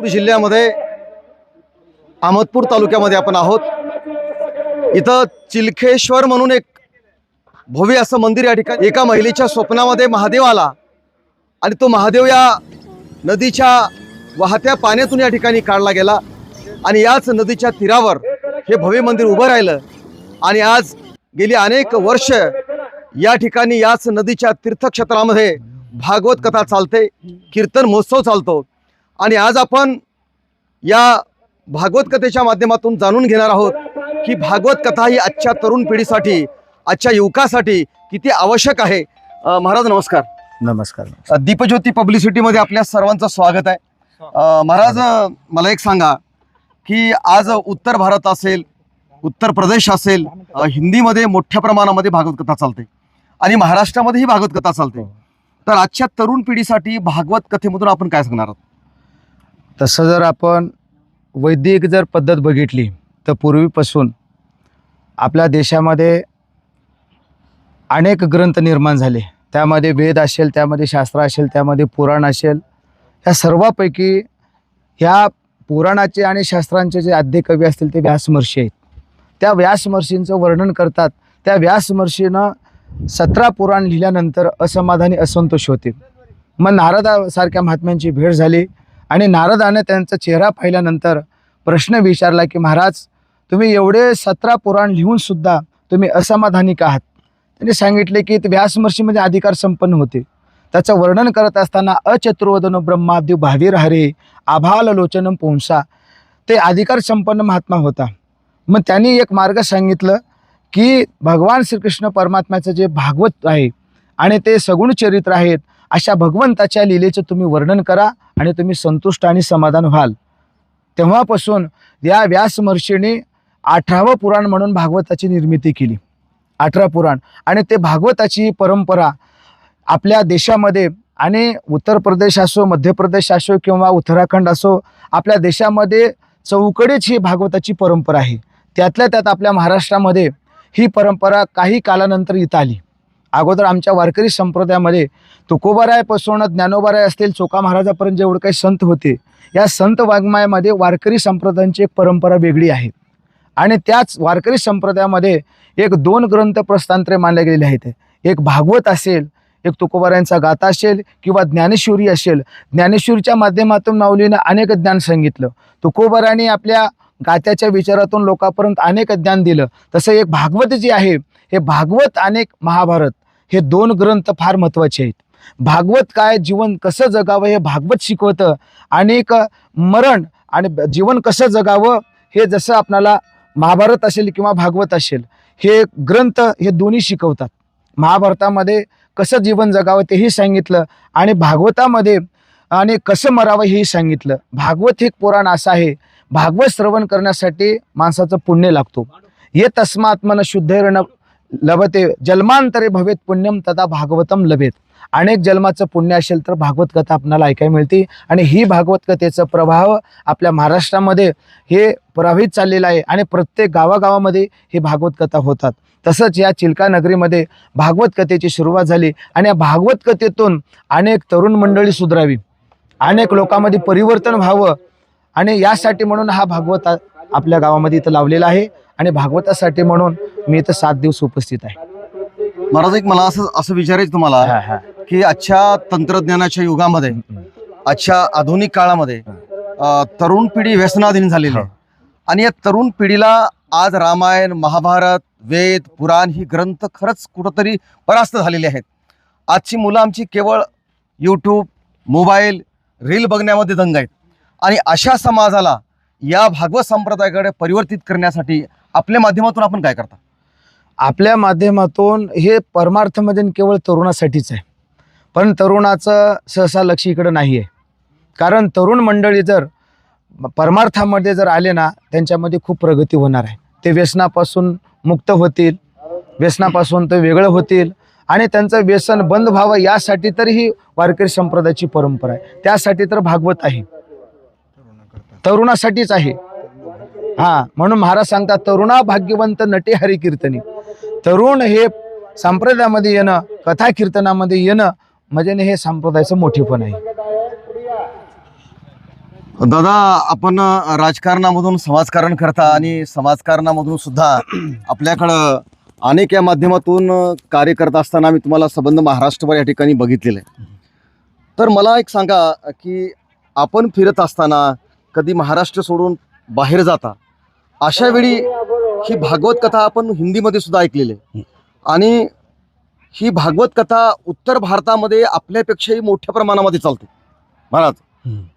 नागपूर जिल्ह्यामध्ये अहमदपूर तालुक्यामध्ये आपण आहोत. इथं चिलखेश्वर म्हणून एक भव्य असं मंदिर या ठिकाणी एका महिलेच्या स्वप्नामध्ये महादेव आला. आणि तो महादेव या नदीच्या वाहत्या पाण्यातून या ठिकाणी काढला गेला. आणि याच नदीच्या तीरावर हे भव्य मंदिर उभं राहिलं. आणि आज गेली अनेक वर्ष या ठिकाणी याच नदीच्या तीर्थक्षेत्रामध्ये भागवत कथा चालते कीर्तन महोत्सव चालतो. आणि आज आपण या भागवत कथेच्या माध्यमातून जाणून घेणार आहोत की भागवत कथा ही आजच्या तरुण पिढीसाठी आजच्या युवकासाठी किती आवश्यक आहे. महाराज नमस्कार. नमस्कार दीपज्योती पब्लिसिटीमध्ये आपल्या सर्वांचं स्वागत आहे. महाराज मला एक सांगा की आज उत्तर भारत असेल उत्तर प्रदेश असेल हिंदीमध्ये मोठ्या प्रमाणामध्ये भागवत कथा चालते आणि महाराष्ट्रामध्येही भागवत कथा चालते. तर आजच्या तरुण पिढीसाठी भागवत कथेमधून आपण काय सांगणार आहोत? तसं जर आपण वैदिक जर पद्धत बघितली तर पूर्वीपासून आपल्या देशामध्ये अनेक ग्रंथ निर्माण झाले. त्यामध्ये वेद असेल त्यामध्ये शास्त्र असेल त्यामध्ये पुराण असेल. ह्या सर्वापैकी ह्या पुराणाचे आणि शास्त्रांचे जे आद्य कवी असतील ते व्यासमर्षी आहेत. त्या व्यासमर्षींचं वर्णन करतात. त्या व्यासमर्षीनं सतरा पुराण लिहिल्यानंतर असमाधानी असंतोष होते. मग नारदासारख्या महात्म्यांची भेट झाली. आणि नारदाने त्यांचा चेहरा पाहिल्यानंतर प्रश्न विचारला की महाराज तुम्ही एवढे सतरा पुराण लिहूनसुद्धा तुम्ही असमाधानिक आहात? त्यांनी सांगितले की ते म्हणजे अधिकार संपन्न होते. त्याचं वर्णन करत असताना अचतुर्वदन ब्रह्माद्यू भावीर हरे आभाल लोचनम पोंसा ते अधिकार संपन्न महात्मा होता. मग त्यांनी एक मार्ग सांगितलं की भगवान श्रीकृष्ण परमात्म्याचं जे भागवत आहे आणि ते सगुण चरित्र आहेत अशा भगवंताच्या लीलेचं तुम्ही वर्णन करा आणि तुम्ही संतुष्ट आणि समाधान व्हाल. तेव्हापासून या व्यास महर्षीने अठरावं पुराण म्हणून भागवताची निर्मिती केली. अठरा पुराण. आणि ते भागवताची परंपरा आपल्या देशामध्ये आणि उत्तर प्रदेश असो मध्य प्रदेश असो किंवा उत्तराखंड असो आपल्या देशामध्ये चौकडीच ही भागवताची परंपरा आहे. त्यातल्या त्यात आपल्या महाराष्ट्रामध्ये ही परंपरा काही कालानंतर इथं आली. अगोदर आमच्या वारकरी संप्रदायामध्ये तुकोबारायपासून ज्ञानोबाराय असतील चोका महाराजापर्यंत जेवढे काही संत होते या संत वाङ्मयामध्ये वारकरी संप्रदायांची एक परंपरा वेगळी आहे. आणि त्याच वारकरी संप्रदायामध्ये एक दोन ग्रंथ प्रस्तांतरे मानले गेलेले आहेत. एक भागवत असेल एक तुकोबारायांचा गाथा असेल किंवा ज्ञानेश्वरी असेल ज्ञानेश्वरीच्या माध्यमातून माऊलीनं अनेक ज्ञान सांगितलं. तुकोबारांनी आपल्या गात्याच्या विचारातून लोकांपर्यंत अनेक ज्ञान दिलं. तसं एक भागवत जे आहे हे भागवत आणि महाभारत हे दोन ग्रंथ फार महत्त्वाचे आहेत. भागवत काय जीवन कसं जगावं हे भागवत शिकवतं आणि एक मरण आणि जीवन कसं जगावं हे जसं आपणाला महाभारत असेल किंवा भागवत असेल हे ग्रंथ हे दोन्ही शिकवतात. महाभारतामध्ये कसं जीवन जगावं तेही सांगितलं आणि भागवतामध्ये आणि कसं मरावं हेही सांगितलं. भागवत हे एक पुराण असं आहे भागवत श्रवण करण्यासाठी माणसाचं पुण्य लागतो. ये अस्मात्मन शुद्ध लभते. जन्मांतरे भवेत पुण्यम तथा भागवतम लभेत. अनेक जन्माचं पुण्य असेल तर भागवत कथा आपल्याला ऐकायला मिळते. आणि ही भागवत कथेचा प्रभाव आपल्या महाराष्ट्रामध्ये हे प्रभावित चाललेलं आहे. आणि प्रत्येक गावागावामध्ये ही भागवत कथा होतात. तसंच या चिल्का नगरीमध्ये भागवत कथेची सुरुवात झाली. आणि या भागवत कथेतून अनेक तरुण मंडळी सुधरावी. अनेक लोकांमध्ये परिवर्तन व्हावं. आणि यासाठी म्हणून हा भागवत आपल्या गावामध्ये इथं लावलेला आहे. आणि भागवतासाठी म्हणून मी इथं सात दिवस उपस्थित आहे. महाराज एक मला असं असं विचारायचं तुम्हाला की आजच्या तंत्रज्ञानाच्या युगामध्ये आजच्या आधुनिक काळामध्ये तरुण पिढी व्यसनाधीन झालेली आहे. आणि या तरुण पिढीला आज रामायण महाभारत वेद पुराण ही ग्रंथ खरंच कुठंतरी परास्त झालेली आहेत. आजची मुलं आमची केवळ यूट्यूब मोबाईल रील बघण्यामध्ये दंग आहेत. आणि अशा समाजाला या भागवत संप्रदायाकडे परिवर्तित करण्यासाठी आपल्या माध्यमातून आपण काय करता? आपल्या माध्यमातून हे परमार्थ म्हणजे केवळ तरुणासाठीच आहे. पण तरुणाचं सहसा लक्ष इकडं नाही आहे कारण तरुण मंडळी जर परमार्थामध्ये जर आले ना त्यांच्यामध्ये खूप प्रगती होणार आहे. ते व्यसनापासून मुक्त होतील व्यसनापासून ते वेगळं होतील आणि त्यांचं व्यसन बंद व्हावं यासाठी तर ही वारकरी संप्रदायाची परंपरा आहे. त्यासाठी तर भागवत आहे. तरुणासाठीच आहे. हा म्हणून महाराज सांगतात तरुणा भाग्यवंत नटे हरी कीर्तनी तरुण हे संप्रदायामध्ये येणं कथा कीर्तनामध्ये येणं म्हणजे हे संप्रदायाचं मोठेपण आहे. दादा आपण राजकारणामधून समाजकारण करता आणि समाजकारणामधून सुद्धा आपल्याकडं अनेक या माध्यमातून कार्य करत असताना मी तुम्हाला संबंध महाराष्ट्रभर या ठिकाणी बघितलेलं. आहे तर मला एक सांगा की आपण फिरत असताना कधी महाराष्ट्र सोडून बाहेर जाता? अशा वेळी ही भागवत कथा आपण हिंदीमध्ये सुद्धा ऐकलेली आहे. आणि ही भागवत कथा उत्तर भारतामध्ये आपल्यापेक्षाही मोठ्या प्रमाणामध्ये चालते. महाराज.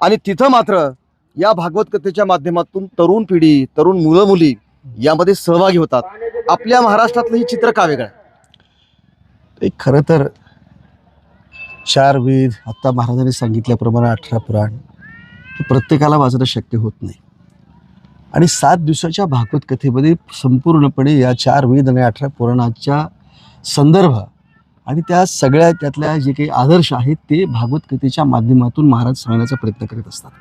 आणि तिथं मात्र या भागवत कथेच्या माध्यमातून तरुण पिढी तरुण मुलं मुली यामध्ये सहभागी होतात. आपल्या महाराष्ट्रातलं हे चित्र का वेगळं खरं तर चार वेद आत्ता महाराजांनी सांगितल्याप्रमाणे अठरा पुराण प्रत्येकाला वाचणं शक्य होत नाही. आणि सात दिवसाच्या भागवत कथेमध्ये संपूर्णपणे या चार वेद आणि अठरा पुराणाच्या संदर्भ आणि त्या सगळ्या त्यातल्या जे काही आदर्श आहेत ते भागवत कथेच्या माध्यमातून महाराज सांगण्याचा प्रयत्न करत असतात.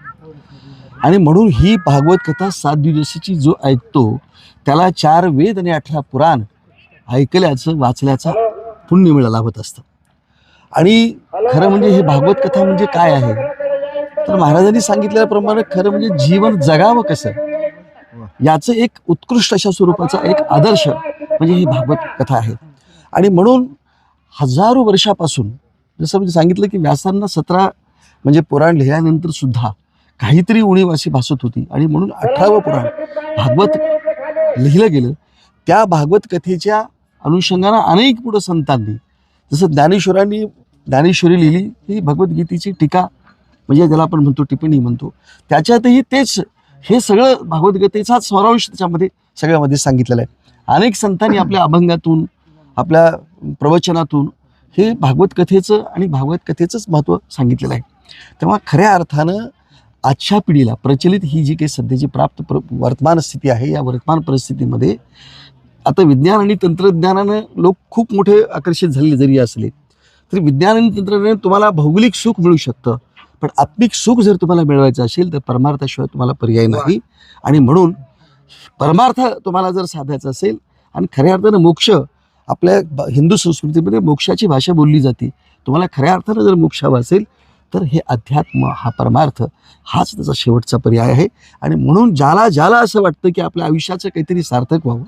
आणि म्हणून ही भागवत कथा सात दिवसाची जो ऐकतो त्याला चार वेद आणि अठरा पुराण ऐकल्याचं वाचल्याचा पुण्य मिळाला लाभत असतं. आणि खरं म्हणजे हे भागवत कथा म्हणजे काय आहे? तर महाराजांनी सांगितल्याप्रमाणे खरं म्हणजे जीवन जगावं कसं? याचं एक उत्कृष्ट अशा स्वरूपाचा एक आदर्श म्हणजे ही भागवत कथा आहे. आणि म्हणून हजारो वर्षापासून जसं म्हणजे सांगितलं की व्यासांना सतरा म्हणजे पुराण लिहिल्यानंतर सुद्धा काहीतरी उणीव अशी भासत होती. आणि म्हणून अठरावं पुराण भागवत लिहिलं गेलं. त्या भागवत कथेच्या अनुषंगानं अनेक पुढं संतांनी जसं ज्ञानेश्वरांनी ज्ञानेश्वरी लिहिली ही भगवद्गीतेची टीका म्हणजे ज्याला आपण म्हणतो टिप्पणी म्हणतो त्याच्यातही तेच हे सगळं भगवद्गीतेचा स्वरांश त्याच्यामध्ये सगळ्यामध्ये सांगितलेलं आहे. अनेक संतांनी आपल्या अभंगातून आपल्या प्रवचनातून हे भागवत कथेचं आणि भागवत कथेचंच महत्त्व सांगितलेलं आहे. तेव्हा खऱ्या अर्थानं आजच्या पिढीला प्रचलित ही जी काही सध्याची प्राप्त प्र वर्तमान स्थिती आहे या वर्तमान परिस्थितीमध्ये आता विज्ञान आणि तंत्रज्ञानानं लोक खूप मोठे आकर्षित झालेले जरी असले तरी विज्ञान आणि तंत्रज्ञान तुम्हाला भौगोलिक सुख मिळू शकतं. पण आत्मिक सुख जर तुम्हाला मिळवायचं असेल तर परमार्थाशिवाय तुम्हाला पर्याय नाही. आणि म्हणून परमार्थ तुम्हाला जर साधायचा असेल आणि खऱ्या अर्थानं मोक्ष आपल्या हिंदू संस्कृतीमध्ये मोक्षाची भाषा बोलली जाते. तुम्हाला खऱ्या अर्थानं जर मोक्ष हवा असेल तर हे अध्यात्म हा परमार्थ हाच त्याचा शेवटचा पर्याय आहे. आणि म्हणून ज्याला ज्याला असं वाटतं की आपल्या आयुष्याचं काहीतरी सार्थक व्हावं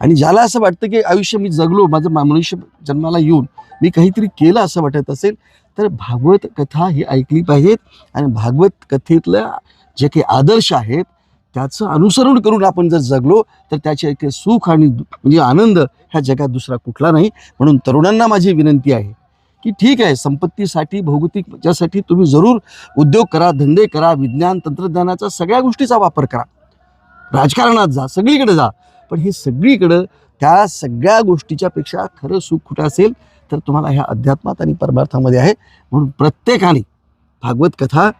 आणि ज्याला असं वाटतं की आयुष्य मी जगलो माझं मनुष्य जन्माला येऊन मी काहीतरी केलं असं वाटत असेल तर भागवत कथा ही ऐकली पाहिजेत. आणि भागवत कथेतल्या जे काही आदर्श आहेत त्याचं अनुसरण करून आपण जर जगलो तर त्याचे एक सुख आणि म्हणजे आनंद ह्या जगात दुसरा कुठला नाही. म्हणून तरुणांना माझी विनंती आहे की ठीक आहे संपत्तीसाठी भौगोलिक ज्यासाठी तुम्ही जरूर उद्योग करा धंदे करा विज्ञान तंत्रज्ञानाचा सगळ्या गोष्टीचा वापर करा. राजकारणात जा सगळीकडे जा. पण हे सगळीकडं त्या सगळ्या गोष्टीच्या पेक्षा खरं सुख कुठं असेल? तर तुम्हाला ह्या अध्यात्मात आणि परमार्थामध्ये आहे. म्हणून प्रत्येकाने भागवत कथा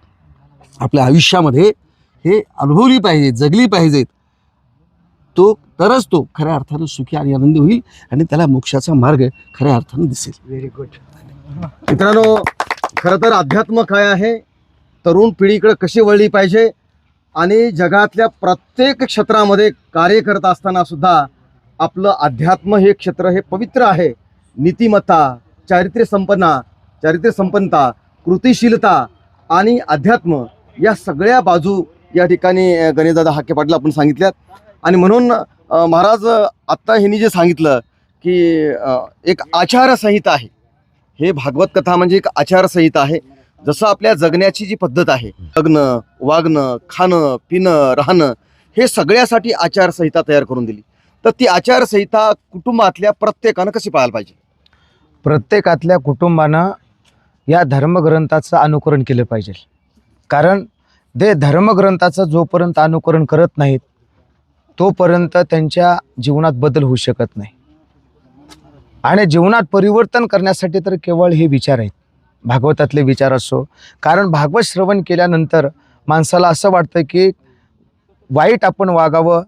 आपल्या आयुष्यामध्ये हे अनुभवली पाहिजे जगली पाहिजेत. तो तरच तो खऱ्या अर्थानं सुखी आणि आनंदी होईल आणि त्याला मोक्षाचा मार्ग खऱ्या अर्थानं दिसेल. व्हेरी गुड मित्रांनो खरं तर अध्यात्म काय आहे? तरुण पिढीकडे कशी वळली पाहिजे? आणि जगातल्या प्रत्येक क्षेत्रामध्ये कार्य करत असताना सुद्धा आपलं अध्यात्म हे क्षेत्र हे पवित्र आहे. नीतिमत्ता चारित्र्य संपन्ना चारित्र्य संपन्नता कृतिशीलता आणि अध्यात्म या सगळ्या बाजू या ठिकाणी गणेशदादा हाके पाटील आपण सांगितल्यात. आणि म्हणून महाराज आत्ता ह्यांनी जे सांगितलं की एक आचारसंहिता आहे. हे भागवत कथा म्हणजे एक आचारसंहिता आहे. जसं आपल्या जगण्याची जी पद्धत आहे जगणं वागणं खाणं पिणं राहणं हे सगळ्यासाठी आचारसंहिता तयार करून दिली. तर ती आचारसंहिता कुटुंबातल्या प्रत्येकानं कशी पाळायला पाहिजे? प्रत्येकातल्या कुटुंबानं या धर्मग्रंथाचं अनुकरण केलं पाहिजे. कारण ते धर्मग्रंथाचं जोपर्यंत अनुकरण करत नाहीत तोपर्यंत त्यांच्या जीवनात बदल होऊ शकत नाही. आणि जीवनात परिवर्तन करण्यासाठी तर केवळ हे विचार आहेत. भागवतातले विचार असो. कारण भागवत श्रवण केल्यानंतर माणसाला असं वाटतं की वाईट आपण वागावं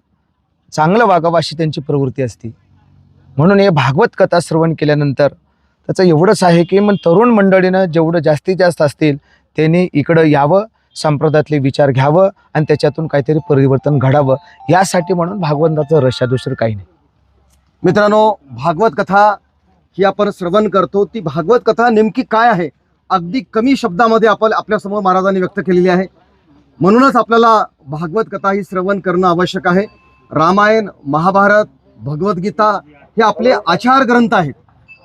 चांगलं वागावं अशी त्यांची प्रवृत्ती असते. म्हणून हे भागवत कथा श्रवण केल्यानंतर त्याचं एवढंच आहे की मग तरुण मंडळीनं जेवढं जास्तीत जास्त असतील त्यांनी इकडं यावं संप्रदायातले विचार घ्यावं आणि त्याच्यातून काहीतरी परिवर्तन घडावं. यासाठी म्हणून भागवंताचं रशा दुसरं काही नाही. मित्रांनो भागवत कथा ही आपण श्रवण करतो. ती भागवत कथा नेमकी काय आहे? अगदी कमी शब्दामध्ये आपण आपल्यासमोर महाराजांनी व्यक्त केलेली आहे. म्हणूनच आपल्याला भागवत कथा ही श्रवण करणं आवश्यक आहे. रामायण महाभारत भगवद्गीता हे आपले आचार ग्रंथ आहेत.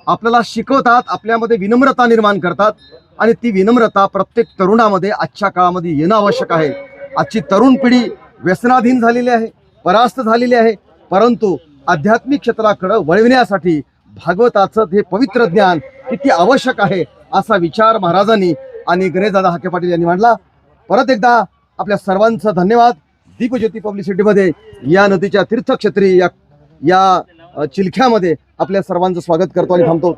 आपल्याला शिकवतात आपल्यामध्ये विनम्रता निर्माण करतात आणि ती विनम्रता प्रत्येक तरुणामध्ये आजच्या काळामध्ये येणं आवश्यक आहे. आजची तरुण पिढी व्यसनाधीन झालेली आहे परास्त झालेली आहे परंतु आध्यात्मिक क्षेत्राकडे वळविण्यासाठी भागवताचं हे पवित्र ज्ञान किती आवश्यक आहे असा विचार महाराजांनी आणि गणेशदादा हाके पाटील यांनी मांडला. परत एकदा आपल्या सर्वांचं धन्यवाद. दीपज्योती पब्लिसिटीमध्ये या नदीच्या तीर्थक्षेत्री या या चिलख्यामध्ये आपल्या सर्वांचं स्वागत करतो आणि थांबतो.